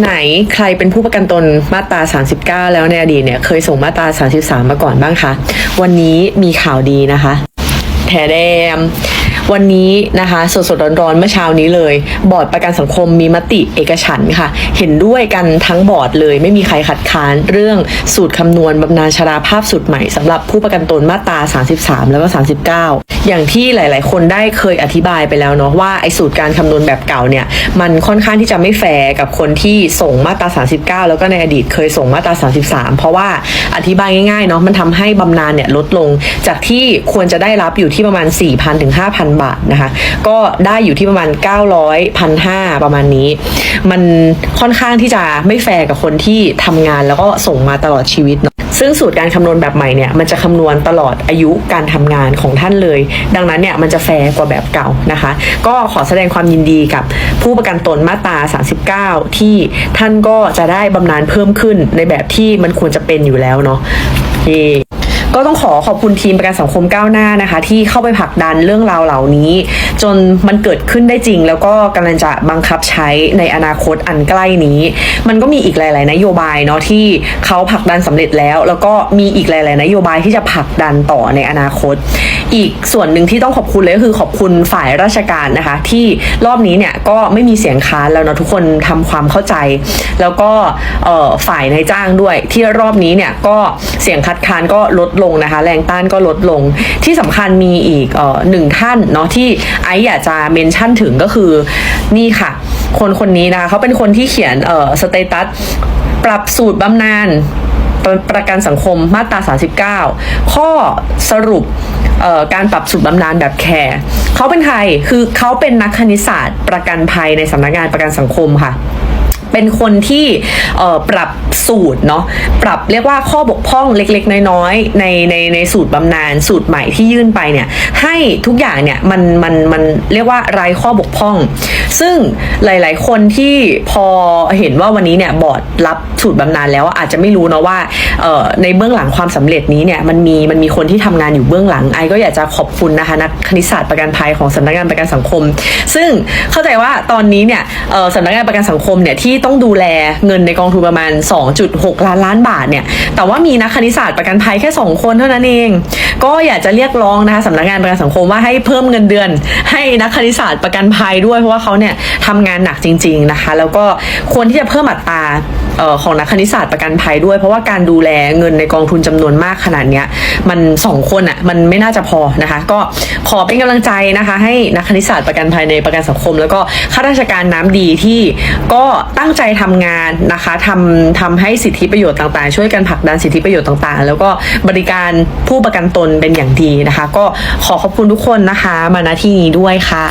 ไหนใครเป็นผู้ประกันตนมาตรา 39 แล้วในอดีตเนี่ยเคยส่งมาตรา 33 มาก่อนบ้างคะ วันนี้มีข่าวดีนะคะ แถแดม วันนี้นะคะสดสดๆร้อนๆเมื่อเช้านี้เลย บอร์ดประกันสังคมมีมติเอกฉันค่ะ เห็นด้วยกันทั้งบอร์ดเลย ไม่มีใครขัดค้านเรื่องสูตรคำนวณบำนาญชราภาพสูตรใหม่สำหรับผู้ประกันตนมาตรา 33 แล้วก็ 39 อย่างที่หลาย ๆ คนได้เคยอธิบายไปแล้วเนาะว่าไอ้สูตรการคำนวณแบบเก่าเนี่ยมันค่อนข้างที่จะไม่แฟร์กับคนที่ส่งมาตรา 39 แล้วก็ในอดีตเคยส่งมาตรา 33 เพราะว่าอธิบายง่าย ๆ เนาะมันทำให้บำนาญเนี่ยลดลงจากที่ควรจะได้รับอยู่ที่ประมาณ 4,000ถึง5,000บาทนะคะ ก็ได้อยู่ที่ประมาณ 900 1,500 ประมาณนี้ มันค่อนข้างที่จะไม่แฟร์กับคนที่ทำงานแล้วก็ส่งมาตลอดชีวิตเนาะซึ่งสูตรการคำนวณแบบใหม่เนี่ยมันจะคำนวณตลอดอายุการทำงานของท่านเลย ดังนั้นเนี่ยมันจะแฟร์กว่าแบบเก่านะคะ ก็ขอแสดงความยินดีกับผู้ประกันตนมาตรา 39 ที่ท่านก็จะได้บำนาญเพิ่มขึ้นในแบบที่มันควรจะเป็นอยู่แล้วเนาะเย่ ก็ต้องขอขอบคุณทีมประกันสังคมก้าวหน้านะคะ ที่เข้าไปผลักดันเรื่องราวเหล่านี้ จนมันเกิดขึ้นได้จริง แล้วก็กำลังจะบังคับใช้ในอนาคตอันใกล้นี้ มันก็มีอีกหลาย ๆ นโยบายเนาะที่เขาผลักดันสำเร็จแล้ว แล้วก็มีอีกหลาย ๆ นโยบายที่จะผลักดันต่อในอนาคต อีกส่วนหนึ่งที่ต้องขอบคุณเลยก็คือขอบคุณฝ่ายราชการนะคะ ที่รอบนี้เนี่ยก็ไม่มีเสียงค้านแล้วเนาะทุกคนทำความเข้าใจ แล้วก็ฝ่ายนายจ้างด้วย ที่รอบนี้เนี่ยก็เสียงคัดค้านก็ลดลงนะคะ แรงต้านก็ลดลง ที่สำคัญมีอีกออหนึ่งท่านเนาะที่ไออยากจะเมนชั่นถึงก็คือนี่ค่ะ คนคนนี้นะคะเขาเป็นคนที่เขียนเอ่อสเตตัสปรับสูตรบำนาญประประกันสังคมมาตรา 39 ข้อสรุปเอ่อการปรับสูตรบำนาญแบบแคร์เขาเป็นใคร คือเขาเป็นนักคณิตศาสตร์ประกันภัยในสำนักงานประกันสังคมค่ะ เป็นคนที่ปรับสูตรเนาะปรับเรียกว่าข้อบกพร่องเล็กๆ น้อยๆในในในสูตรบำนาญสูตรใหม่ที่ยื่นไปเนี่ยให้ทุกอย่างเนี่ยมันมันมันเรียกว่าไรข้อบกพร่อง ซึ่งหลาย ๆ คนที่พอเห็นว่าวันนี้เนี่ยบอร์ดรับสูตรบำนาญแล้วอาจจะไม่รู้เนาะว่าในเบื้องหลังความสำเร็จนี้เนี่ยมันมีมันมีคนที่ทำงานอยู่เบื้องหลังไอก็อยากจะขอบคุณนะคะนักคณิตศาสตร์ประกันภัยของสำนักงานประกันสังคม ซึ่งเข้าใจว่าตอนนี้เนี่ยสำนักงานประกันสังคมเนี่ยที่ต้องดูแลเงินในกองทุนประมาณ 2.6 ล้านล้านบาทเนี่ย แต่ว่ามีนักคณิตศาสตร์ประกันภัยแค่ 2 คนเท่านั้นเอง ก็อยากจะเรียกร้องนะคะสำนักงานประกันสังคมว่าให้เพิ่มเงินเดือน ให้นักคณิตศาสตร์ประกันภัยด้วยเพราะว่าเขาเนี่ยทำงานหนักจริง ๆนะคะ แล้วก็ควรที่จะเพิ่มอัตราออของนักคณิตศาสตร์ประกันภัยด้วย เพราะว่าการดูแลเงินในกองทุนจำนวนมากขนาดเนี้ยมันสองคนอะ่ะมันไม่น่าจะพอนะคะ ก็ขอเป็นกำลังใจนะคะ ให้นักคณิตศาสตร์ประกันภัยในประกันสังคม แล้วก็ข้าราชการน้ำดีที่ก็ตั้งงใจทำงานนะคะทำทำให้สิทธิประโยชน์ต่างๆ ช่วยกันผลักดันสิทธิประโยชน์ต่างๆ แล้วก็บริการผู้ประกันตนเป็นอย่างดีนะคะ ก็ขอขอบคุณทุกคนนะคะ มาณที่นี้ด้วยค่ะ